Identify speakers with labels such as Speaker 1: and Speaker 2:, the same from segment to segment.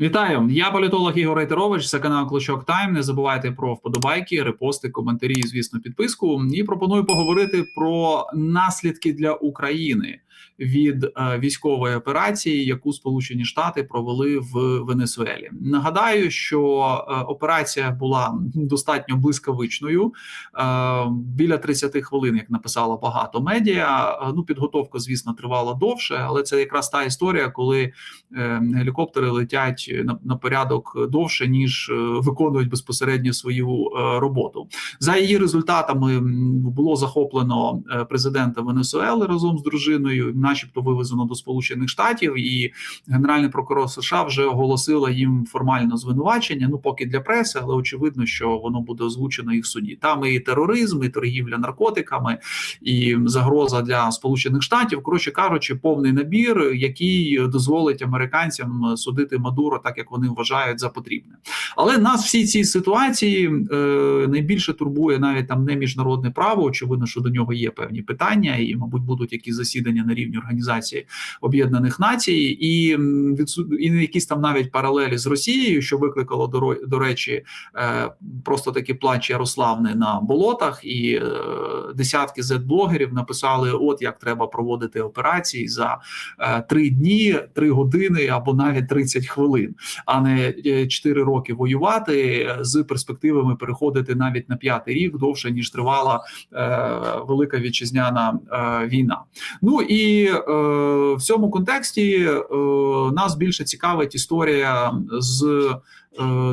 Speaker 1: Вітаю, я політолог Ігор Рейтерович. Це канал Клочок Тайм. Не забувайте про вподобайки, репости, коментарі, і, звісно, підписку. І пропоную поговорити про наслідки для України від е, військової операції, яку Сполучені Штати провели в Венесуелі. Нагадаю, що е, операція була достатньо блискавичною. Е, біля 30 хвилин, як написало багато медіа. Ну, підготовка, звісно, тривала довше, але це якраз та історія, коли гелікоптери летять на, на порядок довше, ніж е, виконують безпосередньо свою е, роботу. За її результатами було захоплено е, президента Венесуели разом з дружиною, начебто вивезено до Сполучених Штатів, і генеральний прокурор США вже оголосила їм формально звинувачення. Ну поки для преси, але очевидно, що воно буде озвучено в суді. Там і тероризм, і торгівля наркотиками, і загроза для Сполучених Штатів. Коротше кажучи, повний набір, який дозволить американцям судити Мадуро так, як вони вважають за потрібне. Але нас всі ці ситуації е, найбільше турбує навіть там не міжнародне право. Очевидно, що до нього є певні питання, і, мабуть, будуть якісь засідання на рівні організації Об'єднаних Націй, і і якісь там навіть паралелі з Росією, що викликало до, до речі, е, просто таки плач Ярославни на болотах, і е, десятки зет-блогерів написали: от як треба проводити операції за е, три дні, три години або навіть 30 хвилин, а не е, 4 роки воювати е, з перспективами переходити навіть на п'ятий рік довше ніж тривала е, велика вітчизняна е, війна. Ну і е, в цьому контексті е, нас більше цікавить історія з е,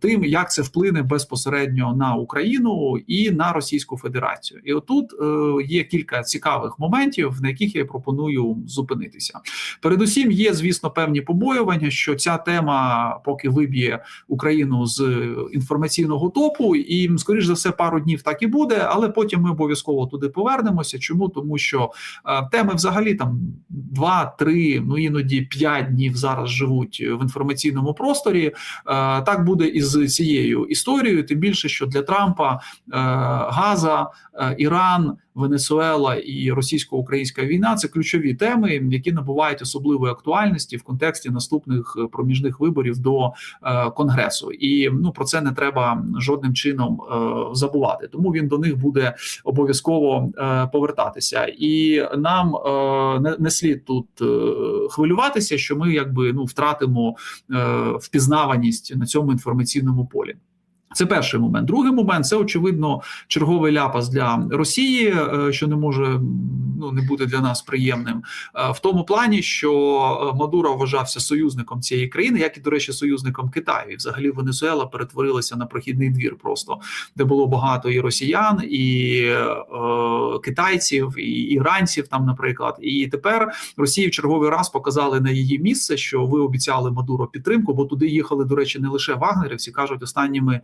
Speaker 1: тим, як це вплине безпосередньо на Україну і на Російську Федерацію. І отут е, є кілька цікавих моментів, на яких я пропоную зупинитися. Передусім, є, звісно, певні побоювання, що ця тема поки виб'є Україну з інформаційного топу, і скоріш за все, пару днів так і буде, але потім ми обов'язково туди повернемося. Чому тому, що е, теми взагалі там 2-3, ну іноді 5 днів зараз живуть в інформаційному просторі. Е, Так буде і з цією історією. Тим більше, що для Трампа е, Газа, е, Іран. Венесуела і російсько-українська війна це ключові теми, які набувають особливої актуальності в контексті наступних е, проміжних виборів до конгресу, і ну про це не треба жодним чином забувати. Тому він до них буде обов'язково повертатися, і нам не, слід тут хвилюватися, що ми якби ну втратимо впізнаваність на цьому інформаційному полі. Це перший момент. Другий момент це очевидно черговий ляпас для Росії, е, що не може ну не бути для нас приємним е, в тому плані, що е, Мадуро вважався союзником цієї країни, як і до речі, союзником Китаю. І взагалі Венесуела перетворилася на прохідний двір, просто де було багато і росіян, і е, китайців, і іранців. Там, наприклад, і тепер Росії в черговий раз показали на її місце, що ви обіцяли Мадуро підтримку, бо туди їхали, до речі, не лише вагнерівці, кажуть останніми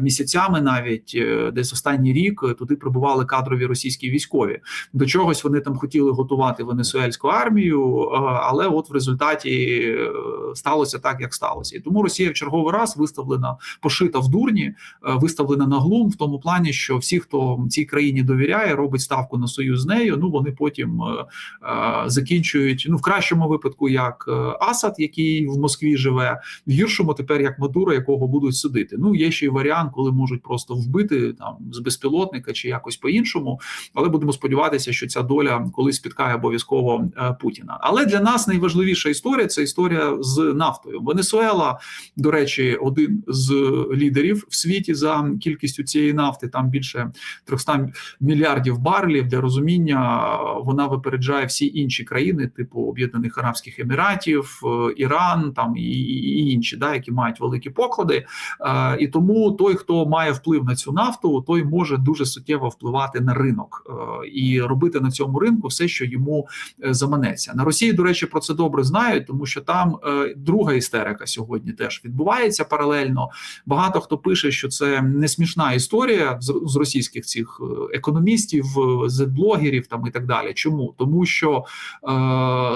Speaker 1: місяцями, навіть е, десь останній рік е, туди прибували кадрові російські військові. До чогось вони там хотіли готувати венесуельську армію, е, але от в результаті е, сталося так, як сталося. І тому Росія в черговий раз виставлена пошита в дурні, е, виставлена на глум в тому плані, що всі, хто цій країні довіряє, робить ставку на союз з нею. Ну вони потім е, е, закінчують ну в кращому випадку, як е, Асад, який в Москві живе, в гіршому тепер як Мадуро, якого будуть судити. Ну є ще й варіант, коли можуть просто вбити там з безпілотника чи якось по-іншому. Але будемо сподіватися, що ця доля колись спіткає обов'язково е, Путіна. Але для нас найважливіша історія це історія з нафтою. Венесуела, до речі, один з лідерів в світі за кількістю цієї нафти. Там більше 300 мільярдів барелів. Для розуміння вона випереджає всі інші країни, типу Об'єднаних Арабських Еміратів, е, Іран, там і, і інші, да, які мають великі поклади. Е, І тому той, хто має вплив на цю нафту, той може дуже суттєво впливати на ринок е, і робити на цьому ринку все, що йому е, заманеться. На Росії, до речі, про це добре знають, тому що там е, друга істерика сьогодні теж відбувається паралельно. Багато хто пише, що це не смішна історія з, з російських цих економістів, е, зет-блогерів там і так далі. Чому тому, що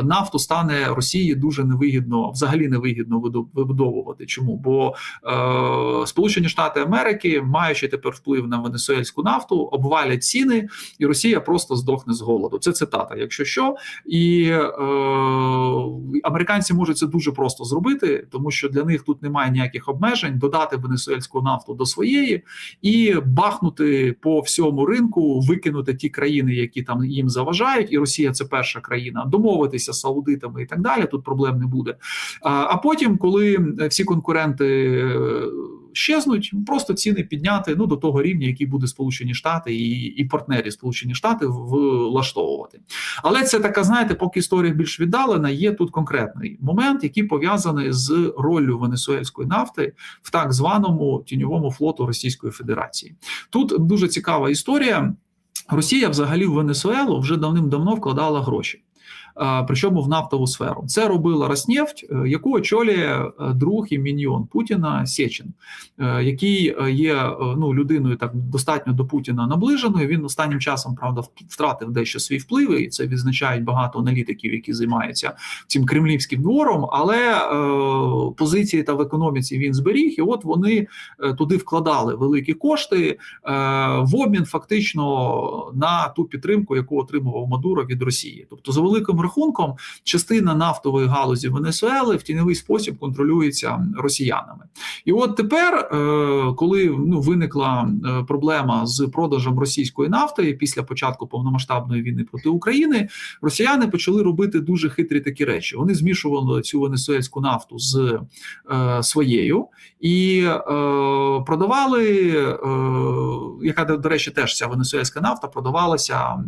Speaker 1: нафту стане Росії дуже невигідно, взагалі невигідно вибудовувати. Чому? Бо е, Сполучені Штати Америки, маючи тепер вплив на венесуельську нафту, обвалять ціни, і Росія просто здохне з голоду. Це цитата, якщо що, і е, американці можуть це дуже просто зробити, тому що для них тут немає ніяких обмежень додати венесуельську нафту до своєї і бахнути по всьому ринку, викинути ті країни, які там їм заважають, і Росія це перша країна, домовитися з саудитами і так далі. Тут проблем не буде. А, а потім, коли всі конкуренти е, щезнуть, просто ціни підняти ну до того рівня, який буде Сполучені Штати і, і партнері Сполучені Штати влаштовувати. Але це така, знаєте, поки історія більш віддалена, є тут конкретний момент, який пов'язаний з роллю венесуельської нафти в так званому тіньовому флоту Російської Федерації. Тут дуже цікава історія. Росія, взагалі, в Венесуелу вже давним-давно вкладала гроші. Причому в нафтову сферу це робила Роснефть, е, яку очолює е, друг і міньйон Путіна Сєчин, е, який є ну людиною так достатньо до Путіна наближеною. Він останнім часом правда втратив дещо свій вплив, і це відзначають багато аналітиків, які займаються цим кремлівським двором. Але е, позиції та в економіці він зберіг, і от вони туди вкладали великі кошти е, в обмін фактично на ту підтримку, яку отримував Мадуро від Росії, тобто за великим рахунком частина нафтової галузі Венесуели в тіньовий спосіб контролюється росіянами. І от тепер, е, коли ну виникла е, проблема з продажем російської нафти після початку повномасштабної війни проти України, росіяни почали робити дуже хитрі такі речі. Вони змішували цю венесуельську нафту з е, своєю і продавали, яка до речі, теж ця венесуельська нафта продавалася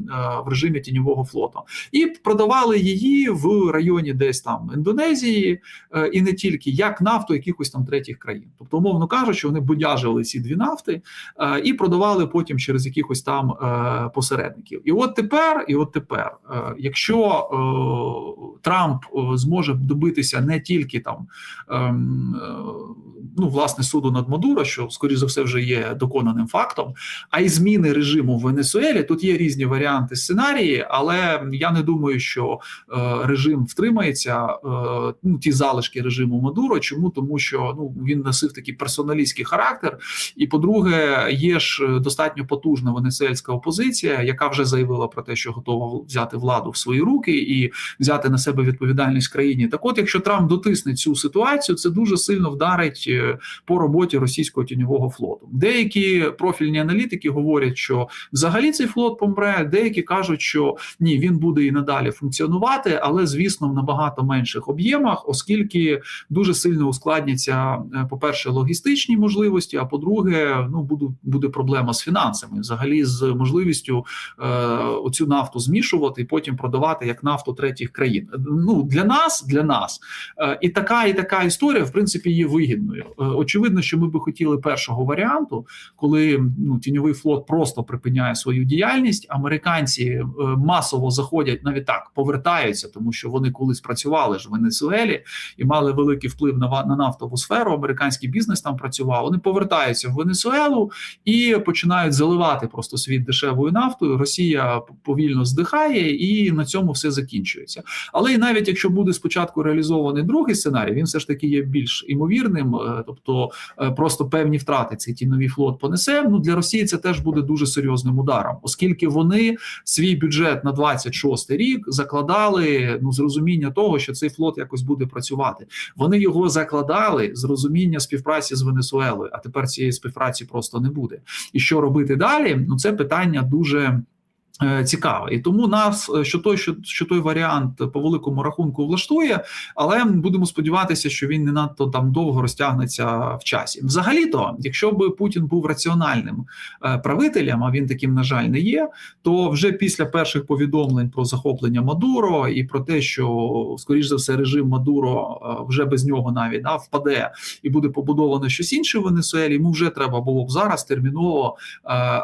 Speaker 1: в режимі тіньового флоту, і продавали продавали її в районі десь там Індонезії е, і не тільки як нафту якихось там третіх країн. Тобто, умовно кажучи, вони будяжили ці дві нафти е, і продавали потім через якихось там е, посередників. І от тепер, і от тепер, якщо Трамп зможе добитися не тільки там ем, ну власне суду над Мадуро, що скоріш за все вже є доконаним фактом, а й зміни режиму в Венесуелі. Тут є різні варіанти сценарії, але я не думаю, що е, режим втримається. Е, ну ті залишки режиму Мадуро. Чому тому, що ну він носив такий персоналістський характер, і по-друге, є ж е, достатньо потужна венесуельська опозиція, яка вже заявила про те, що готова взяти владу в свої руки і взяти на себе відповідальність країні. Так, от, якщо Трамп дотисне цю ситуацію, це дуже сильно вдарить по роботі російського тіньового флоту. Деякі профільні аналітики говорять, що взагалі цей флот помре. Деякі кажуть, що ні, він буде і надалі функціонувати, але звісно в набагато менших об'ємах, оскільки дуже сильно ускладняться, е, по перше, логістичні можливості. А по-друге, ну буде, буде проблема з фінансами, взагалі з можливістю е, оцю нафту змішувати і потім продавати як нафту третіх країн. Ну для нас, для нас е, і така, і така історія в принципі є вигідною. Е, очевидно, що ми би хотіли першого варіанту, коли ну тіньовий флот просто припиняє свою діяльність. Американці е, масово заходять навіть так, повертаються, тому що вони колись працювали ж в Венесуелі і мали великий вплив на на нафтову сферу. Американський бізнес там працював. Вони повертаються в Венесуелу і починають заливати просто світ дешевою нафтою. Росія повільно здихає, і на цьому все закінчується. Але і навіть якщо буде спочатку реалізований другий сценарій, він все ж таки є більш імовірним, е, тобто е, просто певні втрати цей тіновий флот понесе. Ну для Росії це теж буде дуже серйозним ударом, оскільки вони свій бюджет на 26 рік закладали ну з розуміння того, що цей флот якось буде працювати. Вони його закладали з розуміння співпраці з Венесуелою, а тепер цієї співпраці просто не буде. І що робити далі? Ну це питання дуже. Е, цікаво. і тому нас е, що той, що що той варіант по великому рахунку влаштує, але будемо сподіватися, що він не надто там довго розтягнеться в часі. Взагалі-то, якщо би Путін був раціональним е, правителем, а він таким на жаль не є, то вже після перших повідомлень про захоплення Мадуро і про те, що скоріш за все режим Мадуро вже без нього навіть да, впаде і буде побудовано щось інше в Венесуелі. Йому вже треба було б зараз терміново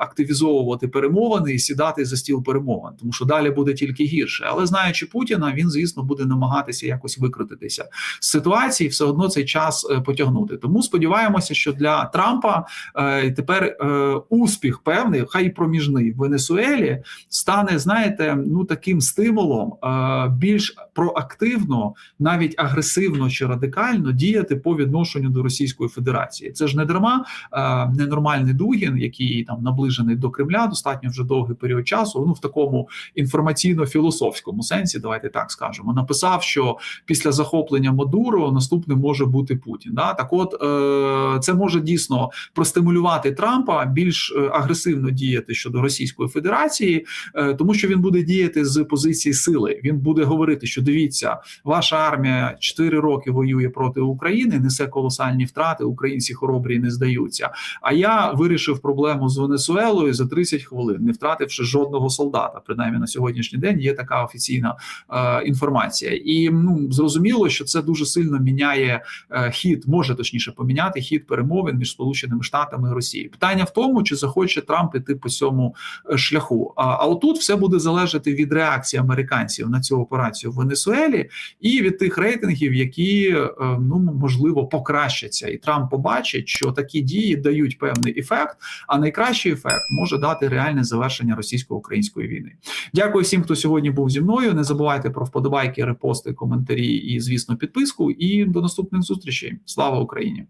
Speaker 1: активізовувати перемовини і сідати за стіл перемовин, тому що далі буде тільки гірше. Але знаючи Путіна, він звісно буде намагатися якось викрутитися з ситуації, все одно цей час е, потягнути. Тому сподіваємося, що для Трампа е, тепер е, успіх певний, хай і проміжний в Венесуелі стане, знаєте, ну таким стимулом більш проактивно, навіть агресивно чи радикально діяти по відношенню до Російської Федерації. Це ж не дарма ненормальний Дугін, який там наближений до Кремля, достатньо вже довгий період часу. Ну в такому інформаційно-філософському сенсі, давайте так скажемо, написав, що після захоплення Мадуро наступним може бути Путін. Да? Так, от е, це може дійсно простимулювати Трампа більш е, агресивно діяти щодо Російської Федерації, е, тому що він буде діяти з позиції сили. Він буде говорити, що дивіться, ваша армія 4 роки воює проти України, несе колосальні втрати. Українці хоробрі не здаються. А я вирішив проблему з Венесуелою за 30 хвилин, не втративши жодного солдата. Принаймні на сьогоднішній день є така офіційна е, інформація, і ну зрозуміло, що це дуже сильно міняє е, хід, може точніше поміняти хід перемовин між Сполученими Штатами і Росією. Питання в тому, чи захоче Трамп іти по цьому е, шляху. А, а отут все буде залежати від реакції американців на цю операцію в Венесуелі і від тих рейтингів, які е, ну можливо покращаться, і Трамп побачить, що такі дії дають певний ефект. А найкращий ефект може дати реальне завершення російсько-української війни. Дякую всім, хто сьогодні був зі мною. Не забувайте про вподобайки, репости, коментарі і, звісно, підписку. І до наступних зустрічей. Слава Україні!